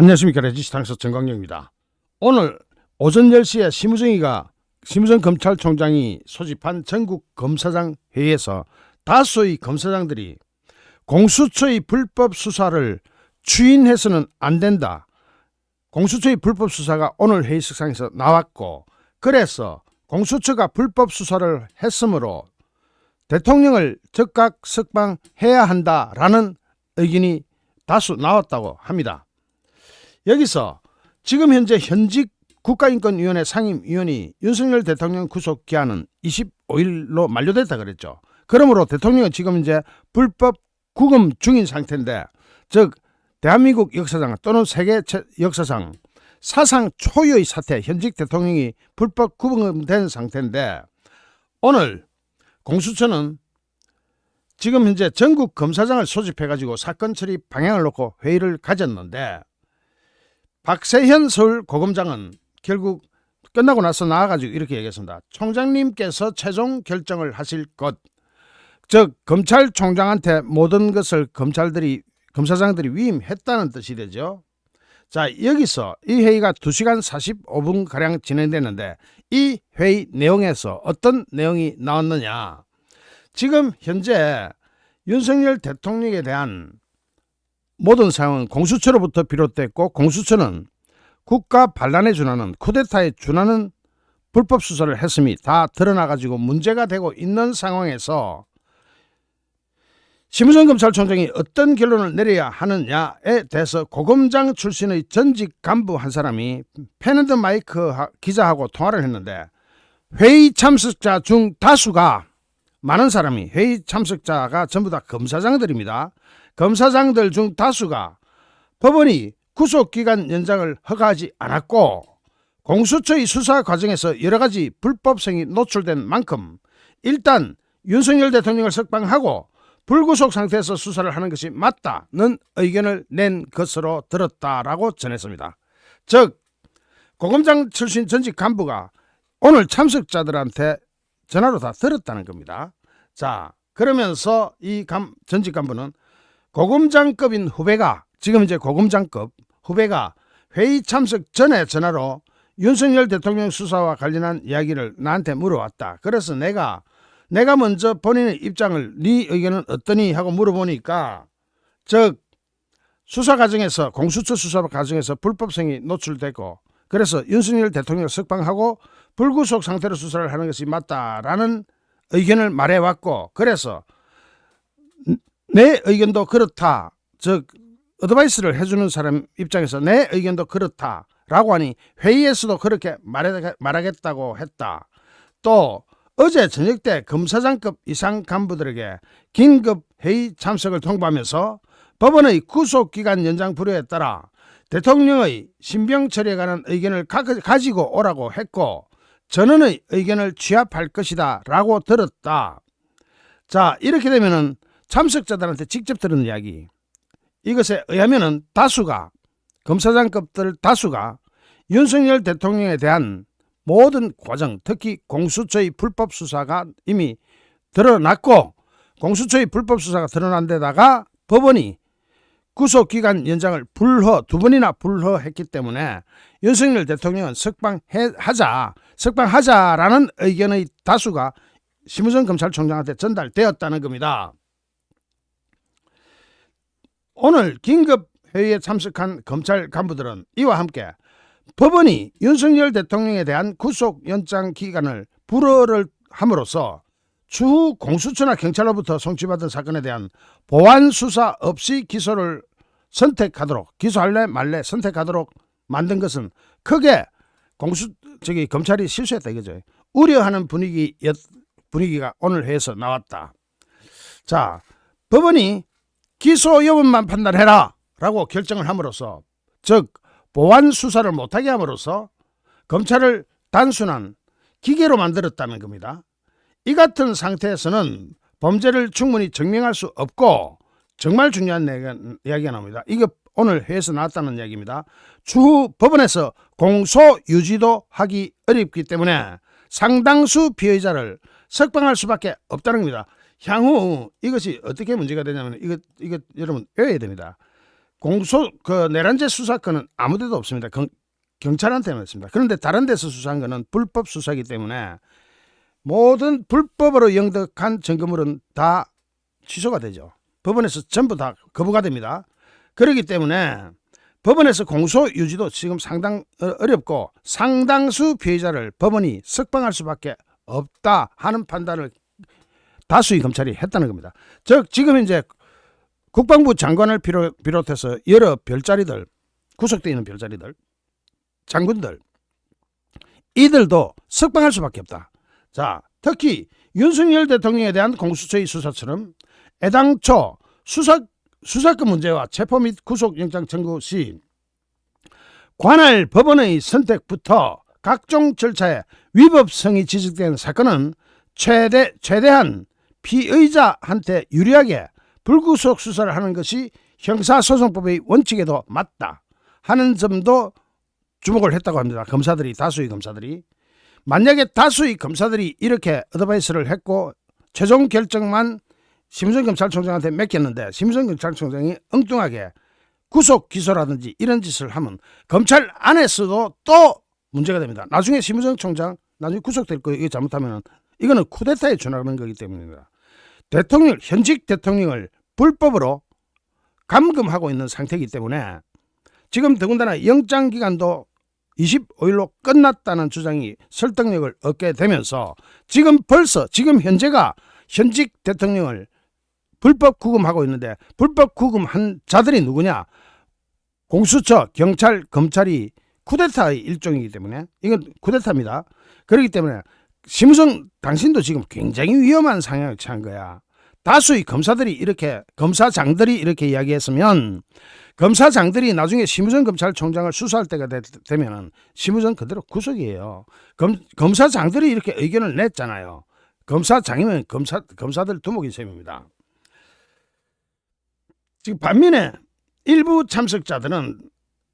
안녕하십니까 레지스탕스 정광영입니다. 오늘 오전 10시에 심우정이가 심우정 검찰총장이 소집한 전국 검사장 회의에서 다수의 검사장들이 공수처의 불법 수사를 추인해서는 안 된다. 공수처의 불법 수사가 오늘 회의석상에서 나왔고 그래서 공수처가 불법 수사를 했으므로 대통령을 즉각 석방해야 한다라는 의견이 다수 나왔다고 합니다. 여기서 지금 현재 현직 국가인권위원회 상임위원이 윤석열 대통령 구속 기한은 25일로 만료됐다 그랬죠. 그러므로 대통령은 지금 이제 불법 구금 중인 상태인데 즉 대한민국 역사상 또는 세계 체- 역사상 사상 초유의 사태 현직 대통령이 불법 구금된 상태인데 오늘 공수처는 지금 현재 전국 검사장을 소집해 가지고 사건 처리 방향을 놓고 회의를 가졌는데 박세현 서울 고검장은 결국 끝나고 나서 나와가지고 이렇게 얘기했습니다. 총장님께서 최종 결정을 하실 것, 즉 검찰총장한테 모든 것을 검찰들이 검사장들이 위임했다는 뜻이 되죠. 자 여기서 이 회의가 2시간 45분 가량 진행됐는데 이 회의 내용에서 어떤 내용이 나왔느냐? 지금 현재 윤석열 대통령에 대한 모든 상황은 공수처로부터 비롯됐고 공수처는 국가 반란에 준하는 쿠데타에 준하는 불법 수사를 했음이 다 드러나가지고 문제가 되고 있는 상황에서 심우정 검찰총장이 어떤 결론을 내려야 하느냐에 대해서 고검장 출신의 전직 간부 한 사람이 펜앤드 마이크 하- 기자하고 통화를 했는데 회의 참석자 중 다수가 많은 사람이 회의 참석자가 전부 다 검사장들입니다. 검사장들 중 다수가 법원이 구속기간 연장을 허가하지 않았고 공수처의 수사 과정에서 여러 가지 불법성이 노출된 만큼 일단 윤석열 대통령을 석방하고 불구속 상태에서 수사를 하는 것이 맞다는 의견을 낸 것으로 들었다라고 전했습니다. 즉 고검장 출신 전직 간부가 오늘 참석자들한테 전화로 다 들었다는 겁니다. 자 그러면서 이 감, 전직 간부는 고검장급인 후배가 지금 이제 고검장급 후배가 회의 참석 전에 전화로 윤석열 대통령 수사와 관련한 이야기를 나한테 물어왔다. 그래서 내가 내가 먼저 본인의 입장을 네 의견은 어떠니 하고 물어보니까 즉 수사 과정에서 공수처 수사 과정에서 불법성이 노출되고 그래서 윤석열 대통령을 석방하고 불구속 상태로 수사를 하는 것이 맞다라는 의견을 말해왔고 그래서 내 의견도 그렇다. 즉 어드바이스를 해주는 사람 입장에서 내 의견도 그렇다 라고 하니 회의에서도 그렇게 말하겠다고 했다. 또 어제 저녁 때 검사장급 이상 간부들에게 긴급 회의 참석을 통보하면서 법원의 구속기간 연장 불효에 따라 대통령의 신병 처리에 관한 의견을 가, 가지고 오라고 했고 전원의 의견을 취합할 것이다 라고 들었다. 자 이렇게 되면은 참석자들한테 직접 들은 이야기 이것에 의하면은 다수가 검사장급들 다수가 윤석열 대통령에 대한 모든 과정 특히 공수처의 불법 수사가 이미 드러났고 공수처의 불법 수사가 드러난 데다가 법원이 구속기간 연장을 불허 두 번이나 불허했기 때문에 윤석열 대통령은 석방하자 석방하자라는 의견의 다수가 심우정 검찰총장한테 전달되었다는 겁니다. 오늘 긴급 회의에 참석한 검찰 간부들은 이와 함께 법원이 윤석열 대통령에 대한 구속 연장 기간을 불허를 함으로써 추후 공수처나 경찰로부터 송치받은 사건에 대한 보완 수사 없이 기소를 선택하도록 기소할래 말래 선택하도록 만든 것은 크게 공수 저기 검찰이 실수했다 이거죠. 우려하는 분위기 분위기가 오늘 회에서 나왔다. 자, 법원이 기소 여부만 판단해라 라고 결정을 함으로써 즉 보완 수사를 못하게 함으로써 검찰을 단순한 기계로 만들었다는 겁니다. 이 같은 상태에서는 범죄를 충분히 증명할 수 없고 정말 중요한 이야기가- 나옵니다. 이게 오늘 회에서 나왔다는 이야기입니다. 추후 법원에서 공소 유지도 하기 어렵기 때문에 상당수 피의자를 석방할 수밖에 없다는 겁니다. 향후 이것이 어떻게 문제가 되냐면 이거 이거 여러분 외워야 됩니다. 공소 그 내란죄 수사권은 아무데도 없습니다. 경, 경찰한테만 있습니다. 그런데 다른 데서 수사한 거는 불법 수사이기 때문에 모든 불법으로 영득한 증거물은 다 취소가 되죠. 법원에서 전부 다 거부가 됩니다. 그렇기 때문에 법원에서 공소 유지도 지금 상당 어- 어렵고 상당수 피해자를 법원이 석방할 수밖에 없다 하는 판단을 다수의 검찰이 했다는 겁니다. 즉 지금 이제 국방부 장관을 비롯, 비롯해서 여러 별자리들 구속되어 있는 별자리들 장군들 이들도 석방할 수밖에 없다. 자 특히 윤석열 대통령에 대한 공수처의 수사처럼 애당초 수사 수사권 문제와 체포 및 구속영장 청구 시 관할 법원의 선택부터 각종 절차에 위법성이 지적된 사건은 최대 최대한 피의자한테 유리하게 불구속 수사를 하는 것이 형사소송법의 원칙에도 맞다 하는 점도 주목을 했다고 합니다. 검사들이 다수의 검사들이 만약에 다수의 검사들이 이렇게 어드바이스를 했고 최종 결정만 심선 검찰총장한테 맡겼는데 심선 검찰총장이 엉뚱하게 구속 기소라든지 이런 짓을 하면 검찰 안에서도 또 문제가 됩니다. 나중에 심선 총장 나중에 구속될 거 이거 잘못하면 이거는 쿠데타에 준하는 거기 때문입니다. 대통령 현직 대통령을 불법으로 감금하고 있는 상태이기 때문에 지금 더군다나 영장 기간도 25일로 끝났다는 주장이 설득력을 얻게 되면서 지금 벌써 지금 현재가 현직 대통령을 불법 구금하고 있는데 불법 구금한 자들이 누구냐? 공수처, 경찰, 검찰이 쿠데타의 일종이기 때문에 이건 쿠데타입니다. 그렇기 때문에 심우성 당신도 지금 굉장히 위험한 상황을 처한 거야. 다수의 검사들이 이렇게 검사장들이 이렇게 이야기했으면 검사장들이 나중에 심우정 검찰총장을 수사할 때가 되, 되면은 심우정 그대로 구속이에요. 검, 검사장들이 이렇게 의견을 냈잖아요. 검사장이면 검사 검사들 두목인 셈입니다. 지금 반면에 일부 참석자들은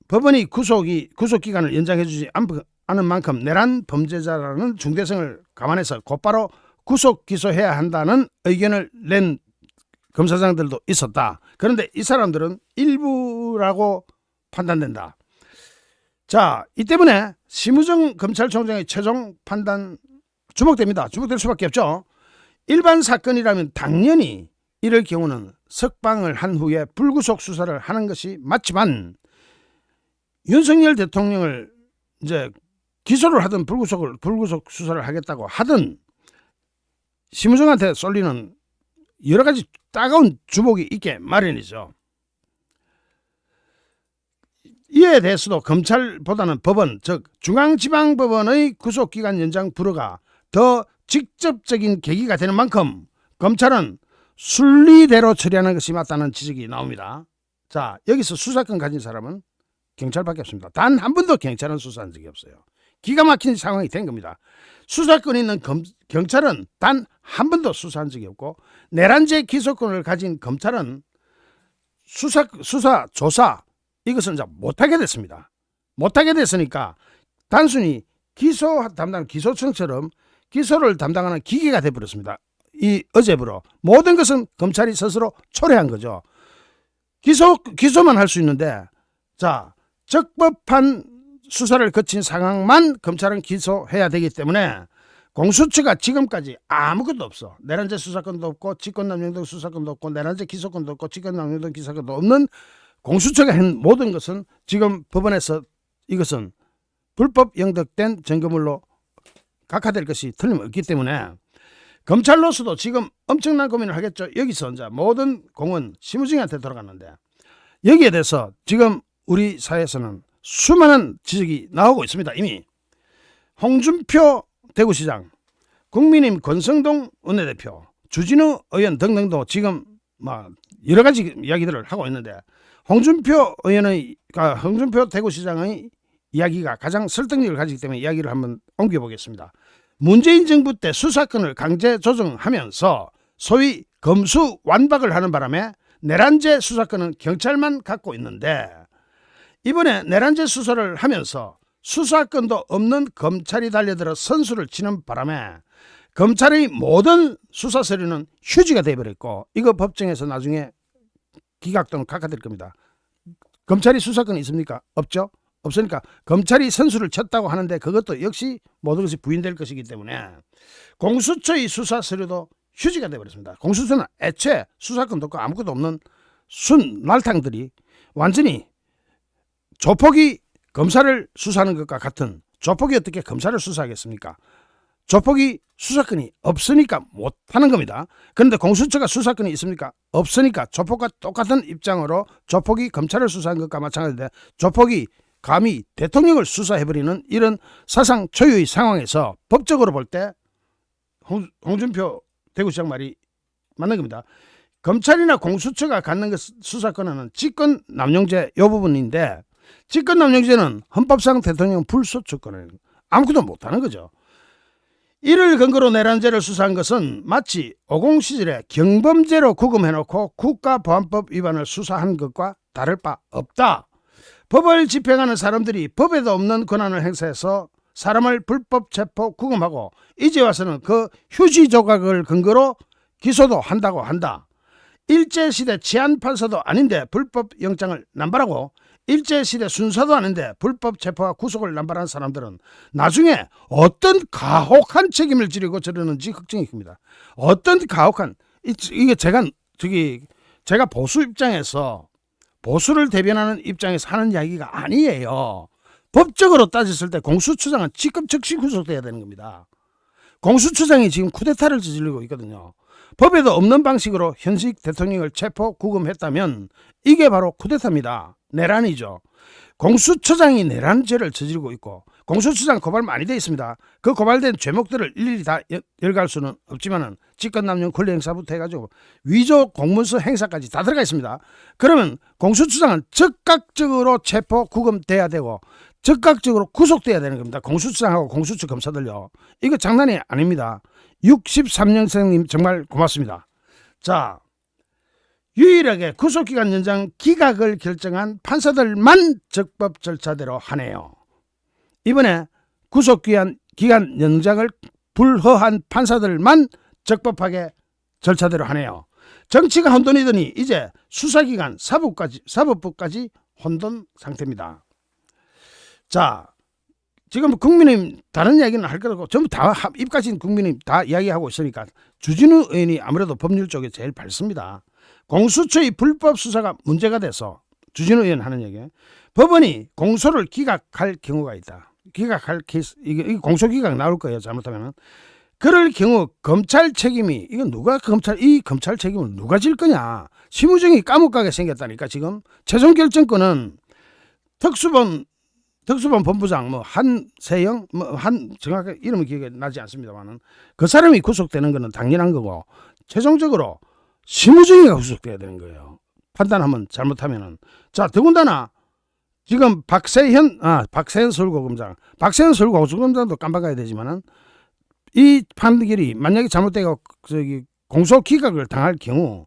법원이 구속이 구속 기간을 연장해주지 않- 않은 만큼 내란 범죄자라는 중대성을 감안해서 곧바로 구속 기소해야 한다는 의견을 낸 검사장들도 있었다. 그런데 이 사람들은 일부라고 판단된다. 자, 이 때문에 심우정 검찰총장의 최종 판단 주목됩니다. 주목될 수밖에 없죠. 일반 사건이라면 당연히 이럴 경우는 석방을 한 후에 불구속 수사를 하는 것이 맞지만 윤석열 대통령을 이제 기소를 하든 불구속을 불구속 수사를 하겠다고 하든 심우정한테 쏠리는 여러 가지 따가운 주목이 있게 마련이죠. 이에 대해서도 검찰보다는 법원, 즉 중앙지방법원의 구속기간 연장 불허가 더 직접적인 계기가 되는 만큼 검찰은 순리대로 처리하는 것이 맞다는 지적이 나옵니다. 자, 여기서 수사권 가진 사람은 경찰밖에 없습니다. 단 한 번도 경찰은 수사한 적이 없어요. 기가 막힌 상황이 된 겁니다. 수사권 있는 검, 경찰은 단 한 번도 수사한 적이 없고 내란죄 기소권을 가진 검찰은 수사 수사 조사 이제 못하게 됐습니다. 못하게 됐으니까 단순히 기소 담당 기소청처럼 기소를 담당하는 기계가 돼버렸습니다. 이 어제부로 모든 것은 검찰이 스스로 초래한 거죠. 기소 기소만 할 수 있는데 자 적법한 수사를 거친 상황만 검찰은 기소해야 되기 때문에 공수처가 지금까지 아무것도 없어. 내란죄 수사권도 없고 직권남용등 수사권도 없고 내란죄 기소권도 없고 직권남용등 기소권도 없는 공수처가 한 모든 것은 지금 법원에서 이것은 불법 영득된 증거물로 각하될 것이 틀림없기 때문에 검찰로서도 지금 엄청난 고민을 하겠죠. 여기서 이제 모든 공은 심우정한테 돌아갔는데 여기에 대해서 지금 우리 사회에서는 수많은 지적이 나오고 있습니다. 이미 홍준표 대구시장, 국민의힘 권성동 원내대표, 주진우 의원 등등도 지금 막 여러 가지 이야기들을 하고 있는데 홍준표 의원의 아, 홍준표 대구시장의 이야기가 가장 설득력을 가지기 때문에 이야기를 한번 옮겨보겠습니다. 문재인 정부 때 수사권을 강제 조정하면서 소위 검수 완박을 하는 바람에 내란죄 수사권은 경찰만 갖고 있는데 이번에 내란죄 수사를 하면서 수사권도 없는 검찰이 달려들어 선수를 치는 바람에 검찰의 모든 수사 서류는 휴지가 돼버렸고 이거 법정에서 나중에 기각 또는 각하될 겁니다. 검찰이 수사권이 있습니까? 없죠. 없으니까 검찰이 선수를 쳤다고 하는데 그것도 역시 모든 것이 부인될 것이기 때문에 공수처의 수사 서류도 휴지가 되어버렸습니다. 공수처는 애초에 수사권도 없고 아무것도 없는 순 날탕들이 완전히 조폭이 검사를 수사하는 것과 같은 조폭이 어떻게 검사를 수사하겠습니까? 조폭이 수사권이 없으니까 못하는 겁니다. 그런데 공수처가 수사권이 있습니까? 없으니까 조폭과 똑같은 입장으로 조폭이 검찰을 수사한 것과 마찬가지인데 조폭이 감히 대통령을 수사해버리는 이런 사상 초유의 상황에서 법적으로 볼 때 홍준표 대구시장 말이 맞는 겁니다. 검찰이나 공수처가 갖는 그 수사권은 직권 남용죄 요 부분인데 직권 남용죄는 헌법상 대통령 불소추권을 아무것도 못하는 거죠. 이를 근거로 내란죄를 수사한 것은 마치 50 시절에 경범죄로 구금해놓고 국가보안법 위반을 수사한 것과 다를 바 없다. 법을 집행하는 사람들이 법에도 없는 권한을 행사해서 사람을 불법 체포 구금하고 이제 와서는 그 휴지 조각을 근거로 기소도 한다고 한다. 일제시대 치안판사도 아닌데 불법 영장을 남발하고 일제시대 순사도 아닌데 불법 체포와 구속을 남발한 사람들은 나중에 어떤 가혹한 책임을 지르고 저러는지 걱정이 큽니다. 어떤 가혹한 이- 이게 제가 저기 제가 보수 입장에서 보수를 대변하는 입장에서 하는 이야기가 아니에요. 법적으로 따졌을 때 공수처장은 지금 즉시 구속돼야 되는 겁니다. 공수처장이 지금 쿠데타를 저지르고 있거든요. 법에도 없는 방식으로 현직 대통령을 체포 구금했다면 이게 바로 쿠데타입니다. 내란이죠. 공수처장이 내란죄를 저지르고 있고 공수처장 고발 많이 돼 있습니다. 그 고발된 죄목들을 일일이 다 여- 열갈 수는 없지만은 직권남용 권리 행사부터 해가지고 위조 공문서 행사까지 다 들어가 있습니다. 그러면 공수처장은 즉각적으로 체포 구금돼야 되고 즉각적으로 구속돼야 되는 겁니다. 공수처장하고 공수처 검사들요. 이거 장난이 아닙니다. 63년생님 정말 고맙습니다. 자, 유일하게 구속기간 연장 기각을 결정한 판사들만 적법 절차대로 하네요. 이번에 구속기간 기간 연장을 불허한 판사들만 적법하게 절차대로 하네요. 정치가 혼돈이더니 이제 수사기관 사법까지 사법부까지 혼돈 상태입니다. 자, 지금 국민의힘 다른 이야기는 할 거고 전부 다 합- 입가진 국민의힘 다 이야기하고 있으니까 주진우 의원이 아무래도 법률 쪽에 제일 밝습니다. 공수처의 불법 수사가 문제가 돼서 주진우 의원 하는 얘기 법원이 공소를 기각할 경우가 있다. 기각할 케이스 이게 공소 기각 나올 거예요. 잘못하면은 그럴 경우 검찰 책임이 이건 누가 검찰 이 검찰 책임을 누가 질 거냐? 심우정이 까먹가게 생겼다니까 지금 최종 결정권은 특수본 특수본 본부장 뭐 한세영 뭐 한 정확하게 이름은 기억이 나지 않습니다만은 그 사람이 구속되는 거는 당연한 거고 최종적으로 심우정이가 구속돼야 되는 거예요. 판단하면 잘못하면은 자 더군다나 지금 박세현 아 박세현 서울고검장 박세현 서울고검장도 깜빡해야 되지만은 이 판결이 만약에 잘못되고 저기 공소 기각을 당할 경우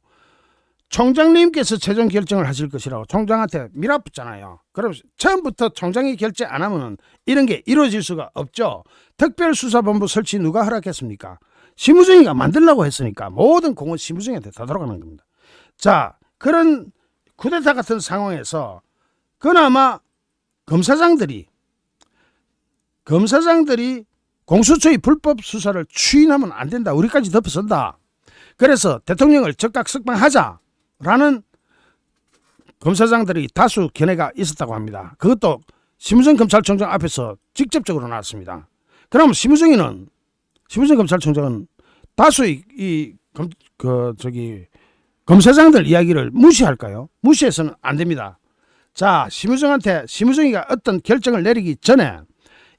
총장님께서 최종 결정을 하실 것이라고 총장한테 밀어붙잖아요. 그럼 처음부터 총장이 결재 안 하면은 이런 게 이루어질 수가 없죠. 특별수사본부 설치 누가 허락했습니까? 심우정이가 만들라고 했으니까 모든 공은 심우정이한테 다 돌아가는 겁니다. 자, 그런 쿠데타 같은 상황에서 그나마 검사장들이 검사장들이 공수처의 불법 수사를 추인하면 안 된다. 우리까지 덮어선다. 그래서 대통령을 즉각 석방하자 라는 검사장들이 다수 견해가 있었다고 합니다. 그것도 심우정 검찰총장 앞에서 직접적으로 나왔습니다. 그럼 심우정이는 심우정 검찰총장은 다수의 이 검 그 저기 검사장들 이야기를 무시할까요? 무시해서는 안 됩니다. 자, 심우정한테 심우정이가 어떤 결정을 내리기 전에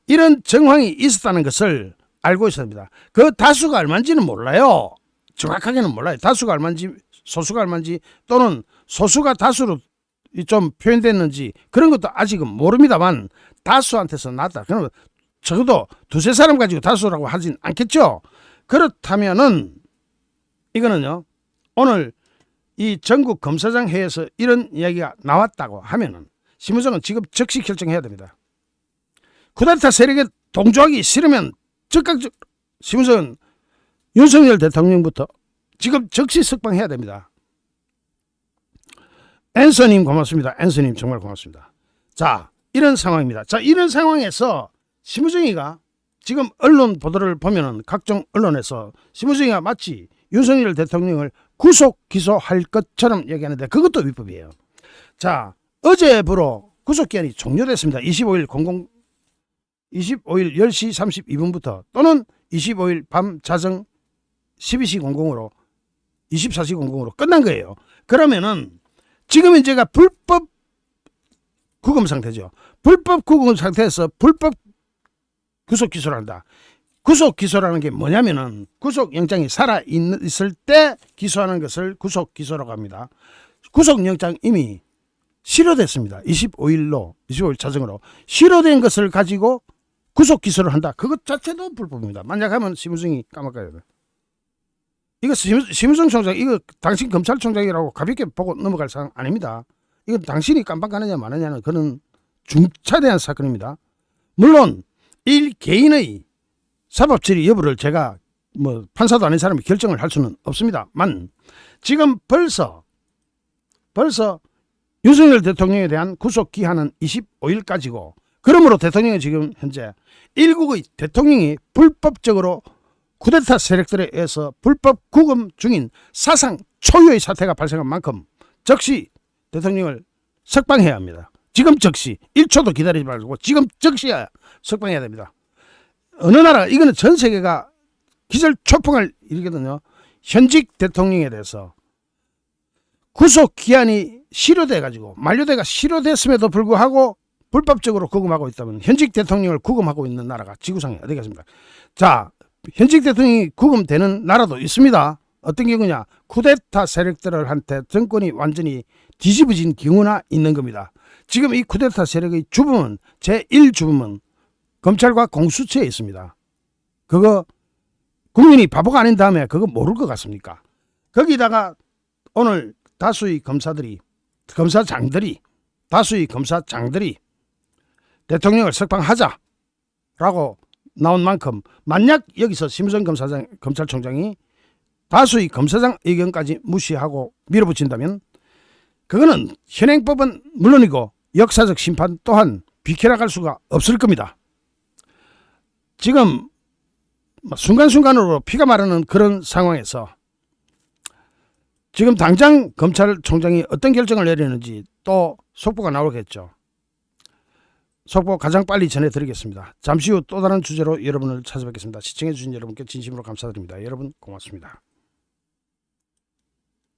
이런 정황이 있었다는 것을 알고 있습니다. 그 다수가 얼마인지는 몰라요. 정확하게는 몰라요. 다수가 얼마인지 소수가 얼마인지 또는 소수가 다수로 이좀 표현됐는지 그런 것도 아직은 모릅니다만 다수한테서 났다. 그러면 적어도 두세 사람 가지고 다수라고 하진 않겠죠. 그렇다면은 이거는요. 오늘 이 전국 검사장 회에서 이런 이야기가 나왔다고 하면은 심우정은 지금 즉시 결정해야 됩니다. 쿠데타 세력에 동조하기 싫으면 즉각적 심우정은 윤석열 대통령부터 지금 즉시 석방해야 됩니다. 앤서님 고맙습니다. 앤서님 정말 고맙습니다. 자, 이런 상황입니다. 자, 이런 상황에서 심우정이가 지금 언론 보도를 보면은 각종 언론에서 심우정이가 마치 윤석열 대통령을 구속 기소할 것처럼 얘기하는데 그것도 위법이에요. 자, 어제부로 구속 기한이 종료됐습니다. 25일 00 25일 10시 32분부터 또는 25일 밤 자정 12시 00으로 24시 00으로 끝난 거예요. 그러면은 지금 이제가 불법 구금 상태죠. 불법 구금 상태에서 불법 구속 기소를 한다. 구속 기소라는 게 뭐냐면은 구속 영장이 살아 있- 있을 때 기소하는 것을 구속 기소라고 합니다. 구속 영장 이미 실효됐습니다. 25일로 25일 자정으로 실효된 것을 가지고 구속 기소를 한다. 그것 자체도 불법입니다. 만약 하면 심우정이 까먹어야 돼. 이거 심, 심우정 총장 이거 당신 검찰총장이라고 가볍게 보고 넘어갈 사항 아닙니다. 이거 당신이 깜빡하느냐 마느냐는 그는 중차대한 사건입니다. 물론 일 개인의 사법 처리 여부를 제가 뭐 판사도 아닌 사람이 결정을 할 수는 없습니다만 지금 벌써 벌써 윤석열 대통령에 대한 구속 기한은 25일까지고 그러므로 대통령이 지금 현재 일국의 대통령이 불법적으로 쿠데타 세력들에 의해서 불법 구금 중인 사상 초유의 사태가 발생한 만큼 즉시 대통령을 석방해야 합니다. 지금 즉시 1초도 기다리지 말고 지금 즉시야 석방해야 됩니다. 어느 나라 이거는 전 세계가 기절 초풍을 일으거든요. 현직 대통령에 대해서 구속 기한이 실효돼 가지고 만료돼가 실효됐음에도 불구하고 불법적으로 구금하고 있다면 현직 대통령을 구금하고 있는 나라가 지구상에 어디겠습니까? 자, 현직 대통령이 구금되는 나라도 있습니다. 어떤 경우냐? 쿠데타 세력들을 한테 정권이 완전히 뒤집어진 경우나 있는 겁니다. 지금 이 쿠데타 세력의 주범은 제1주범은 검찰과 공수처에 있습니다. 그거 국민이 바보가 아닌 다음에 그거 모를 것 같습니까? 거기다가 오늘 다수의 검사들이 검사장들이 다수의 검사장들이 대통령을 석방하자라고 나온 만큼 만약 여기서 심선 검사장 검찰총장이 다수의 검사장 의견까지 무시하고 밀어붙인다면 그거는 현행법은 물론이고 역사적 심판 또한 비켜나갈 수가 없을 겁니다. 지금 뭐 순간순간으로 피가 마르는 그런 상황에서 지금 당장 검찰총장이 어떤 결정을 내리는지 또 속보가 나오겠죠. 속보 가장 빨리 전해드리겠습니다. 잠시 후 또 다른 주제로 여러분을 찾아뵙겠습니다. 시청해주신 여러분께 진심으로 감사드립니다. 여러분 고맙습니다.